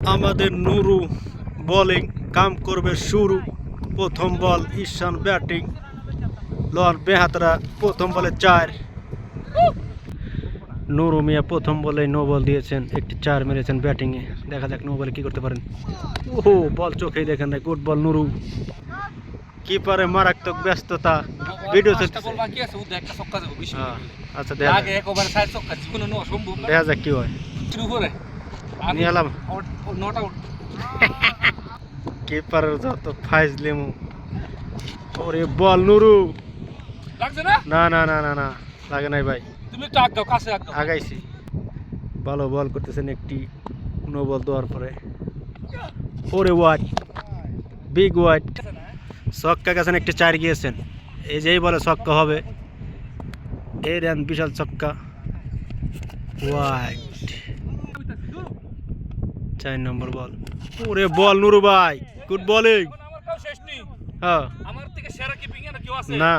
আমাদের নুরু বোলিং কাম করবে শুরু। প্রথম বল ঈশান ব্যাটিং। লন বেহাতরা প্রথম বলে চার। নুরু মিয়া প্রথম বলে নো বল দিয়েছেন। একটি চার মেরেছেন ব্যাটিংয়ে দেখা যাক নো বলে কি করতে পারেন। ওহো বল চোখেই দেখেন না। Good ball Nuru. কিপারে মারাত্মক ব্যস্ততা। ভিডিও হ্যাঁ, আচ্ছা দেখা যাক কি হয়। নিয়ে এলাম। নট আউট কিপারের যত ফাইজ লেমু। ওরে বল নুরু। লাগছে না? না না না না না লাগে নাই ভাই। তুমি একটু আগ দাও কাছে আগ দাও। আগাইছি। ভালো বল করতেছেন একটি নো বল দেওয়ার পরে। ওরে ওয়াট বিগ ওয়াট ছক্কা গেছেন একটি চার গিয়েছেন। এই যেই বলে ছক্কা হবে এই রান বিশাল ছক্কা। ওয়াট চার নম্বর বল। ওরে বল নুরু ভাই গুড বলিং হ্যাঁ। আমার থেকে সেরা কিপিং এর কেউ আছে? না।